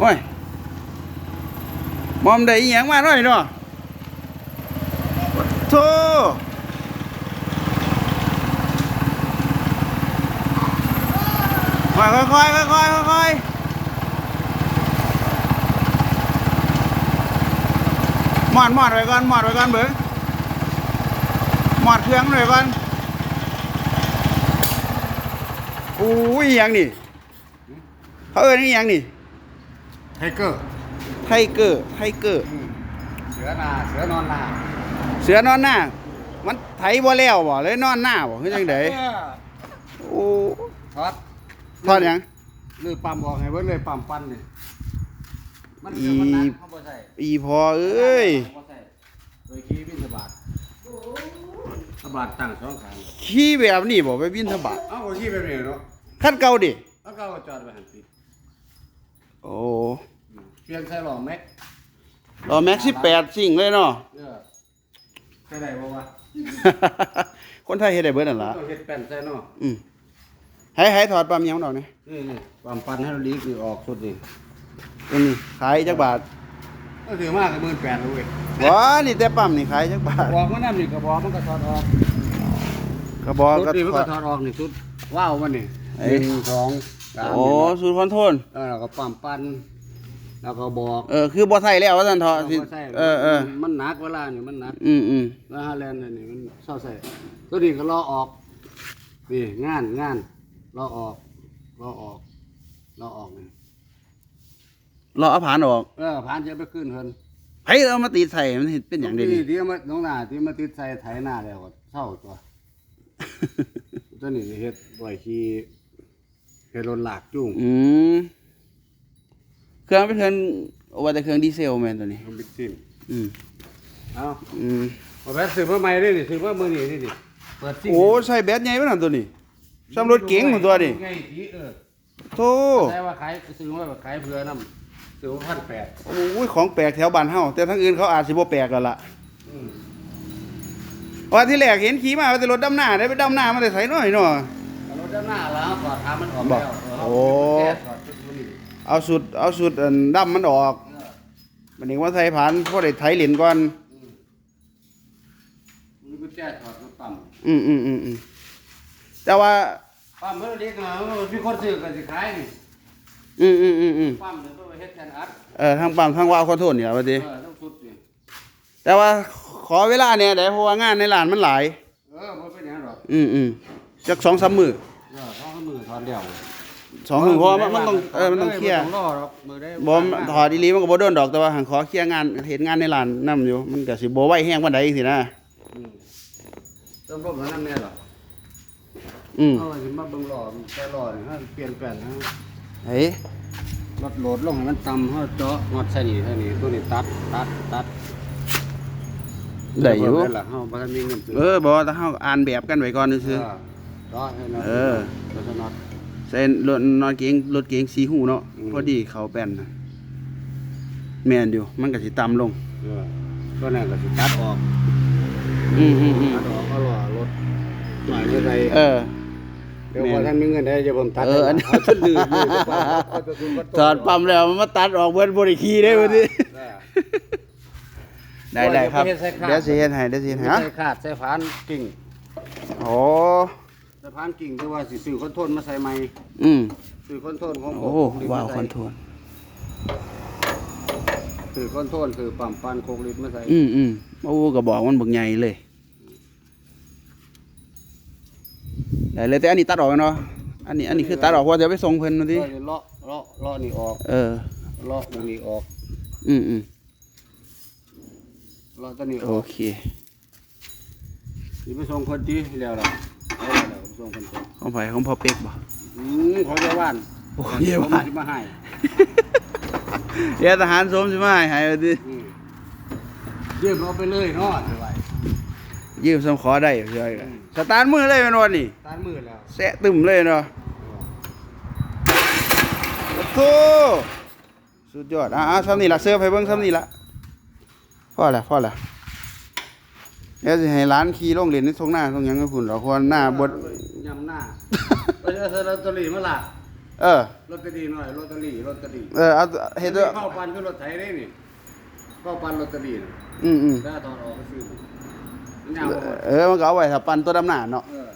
โอ้ยมอมได้อีหยังมาหน่อยเนาะโธ่ค่อยค่อยค่อยค่อยค่อยค่อยมอดมอดไว้ก่อนมอดไว้ก่อนเบิ่งมอดเครื่องไว้ก่อนอู้ยอหยังนี่เขาเอิ้นอีหยังนี่ ไทเกอร์ไทเกอร์ไทเกอร์เสือนาเสือนอนนาเสือนอนหน้า มันไถบ่แล้วบ่เลยนอนหน้าบ่คือจังไดโอ้ทอดทอดหยังลือปั๊มออกให้เบิ่งเลยปั๊มปั้นนี่มันคือมันนักเขาบ่ใส่อีพอเอ้ยบ่ใส่โดยขี้บินสบาทสบาทตั้งสองข้างขี่แบบนี้บ่ไปบินทบาทเอ้าบ่ขี้แบบนี้เนาะคันเก่าดิแล้วก็เอาจอดไว้หั่นสิโอ้อืม เปลี่ยนใส่หล่อแม็กรอแม็ก18สิ่งเลยเนาะ เออใส่ได้บ่วะคนไทยเฮ็ดได้เบิดนั่นล่ะต้องเฮ็ดแป้นใส่เนาะอืมให้ให้ถอดปั๊มหยังดอกนี่นี่นี่ปั๊มปั้นให้เราดีคือออกสุดนี่ตัวนี้ขายจักบาทก็ถือมากก็18,000แล้วเว้ยว้านี่แต่ปั๊มนี่ขายจักบาทบอกมันนำนี่ก็บอกมันก็ถอดออกกระบอกสุดก็นี่มันถอก็ดถอดออกนี่สุดว้าวมันนี่เอ้หยนึ่งสองสามโอ้สูตรคอนโทรลแล้วเราก็ปั๊มปั้น แล้วก็บอกเออคือบ่ใส่แล้วว่าซั่นเถาะเราสิก็ใส่เออเออมันหนักเวลานี่มันหนักอืมอืมแล้วฮาแลนด์นี่มันเศร้าใส่ตัวนี้ก็ล้อออกนี่งานงานล้อออกล้อออกล้อออกนี่รอเอาผ่านออกเออผ่านจะไปขึ้นเพิ่นไผเอามาติดใส่มันเห็นเป็นหยังเด้นี่ที่มาน้องหน้าที่มาติดใส่ไถหน้าแล้วก็เศร้าตัว ตัวนี้เฮ็ดบ่อยขี้เฮ็ดรถลากจุ้งอืม เครื่องเป็นเครื่องว่าแต่เครื่องดีเซลแม่นตัวนี้มันบิดสิ้นอืมเอาอืมเอาแบตซื้อมาใหม่ได้ดิซื้อมามื้อนี้นี่ดิเปิดซิ่งโอ้ใส่แบตใหญ่ปานนั้นตัวนี้ซ้ำรถเก๋งของตัวนี่ไงทีเออโธ่แต่ว่าขายซื้อมาแบบขายเพื่อนำซื้อพันแปดโอ้ยของแปลกแถวบ้านเฮาแต่ทั้งอื่นเขาอาจสิบ่แปลกกันล่ะว่าที่แรกเห็นขี่มาว่าแต่รถดำหน้าได้ไปดำหน้ามาแต่ไสน้อยเนาะรถด้านหน้าแล้วก่อนทางมันออกบอกแล้วเโอ้แก้ก่อนจุดนี้ เอาสุดเอาสุดอันดำมันออกเออมันเองว่าใส่ผ่านพอได้ไถเหรียญก่อนมันก็แก้ถอดมันปั๊มอืมอืมอืมอืมแต่ว่าปั๊มเพิ่นเรียกมาพี่คนซื้อกันสิขายนี่อืมอืมอืมอืมปั๊มเดี๋ยวเพิ่นไปเฮ็ดแทนอัดเออทางปั๊มทางวาล์วขอโทษเนี่ยว่าติเออต้องสุดนี่แต่ว่าขอเวลาเนี่ยได้เพราะว่างานในร้านมันหลาย เออบ่เป็นหยังหรอกอืมอืมจักสองสามมือเออต้องเอามือถอนเดียว สองมือเพราะว่ามันมันต้องเออมันต้องเคลียร์ บ่ต้องรอหรอกมือได้บ่ถอดอีหลีมันก็บ่โดนดอกแต่ว่าหังขอเคลียร์งานเฮ็ดงานในร้านนํอยู่มันก็สิบ่ไหวแห้งปานใดจังซี่นะอืมต้องรบแล้วนำแน่หรออืมเอาสิมาเบิ่งหล่อแต่หล่อนี่ฮะเปลี่ยนแปลงฮะเฮ้ยรถโหลดลงให้มันต่ำเฮาเจาะงอดใส่นี่เท่านี้ตัวนี้ตัดตัดตัดได้อยู่เพิ่นล่ะเฮาบ่ทันมีเงินซื้เออบ่ว่าถ้าเฮาอ่านแบบกันไว้ก่อนซื่อเจาะให้นะเออตัวสน็อตๆ ใส่รถนอนเก๋งรถเก๋งสีหูเนาะอืม พอดีเขาแป้นน่ะแม่นอยู่มันก็สิต่ำลง เออตัวนั้นก็สิตัดออกอืมอืมอืมตัดออกเอาหล่อรถหน่อยเท่าใดเออ เดี๋ยวพอท่านมีเงินได้จะผมตัดเอออันนี้เอาชุดลืมเลยดีกว่าเอาจะดูว่าถอดปั๊มแล้วมันมาตัดออกเบิดบ่ได้ขี่ได้บ่ติเออ ได้ได้ครับเดี๋ยวไปเฮ็ดใส่ขาดเดี๋ยวสิเฮ็ดให้เดี๋ยวสิเฮ็ดให้ฮะใส่ขาดใส่ฝานกิ่ง โอ้ ใส่ฝานกิ่งที่ว่าสิซื้อคอนโทรลมาใส่ใหม่อืมซื้อคอนโทรลของผมโอ้ลิตรว้าวมาคใส่อนโทรลซื้อคอนโทรลซื้อปั๊มปันโคกลิตรมาใส่อืมอืมโอ้ก็บอกมันบักใหญ่เลยได้เลยแต่อันนี้ตัดออกแล้วเนาะอันนี้อันนี้คือตัดออกว่าจะไปส่งเพิ่นมาดิเลาะเลาะเลาะเลาะนี่ออกเออ เลาะตัวนี้ออกอืมอืมเลาะตัวนี้อโออกเค สิไปส่งคนที่แล้วล่ะ ส่งคนที่ของไผของพ่อเป็กบ่อืมเขาจะว่านโอ้ยเยาผมว่านสิมาให้เดี๋ยวทหารสมสิมาให้ให้ว่าดิอืมยืมเอาไปเลยเนาะสบายยืมสมขอได้เพื่อกันสตาร์ทมือเลยแม่นวันนี้ตานมือแล้วแซะตึมเลยเนาะโอ้โธสุดยอดอะๆซ้ำนี่ล่ะเสิร์ฟให้เบิ่งซ้ำนี่ล่ะพอละพอละ เดี๋ยวสิให้ร้านขี่ลงเล่นในทงหน้าทงหยังให้พุ่นดอกเพราะว่าหน้าบ่ยำหน้าไปเอาสระตอรี่มาละเออ ลอตเตอรี่หน่อยลอตเตอรี่ลอตเตอรี่เออเอาเฮ็ดด้วยเข้าปันคือรถไถได้นี่เข้าปันลอตเตอรี่น่ะอืมอืมถ้าตอนออกก็ซื้อมันยาวบ่หมดเออมันก็เอาไว้ถ้าปั่นตัวดำหน้าเนาะเออ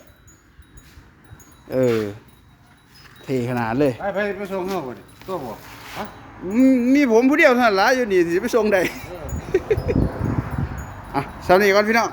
เออเท่ขนาดเลยไปไปไปส่งเฮาบ่ดิตัวบ่ฮะ อืมมีผมผู้เดียวเท่านั้นละอยู่นี่สิไปส่งได้ เออ อะสวัสดีก่อนพี่น้อง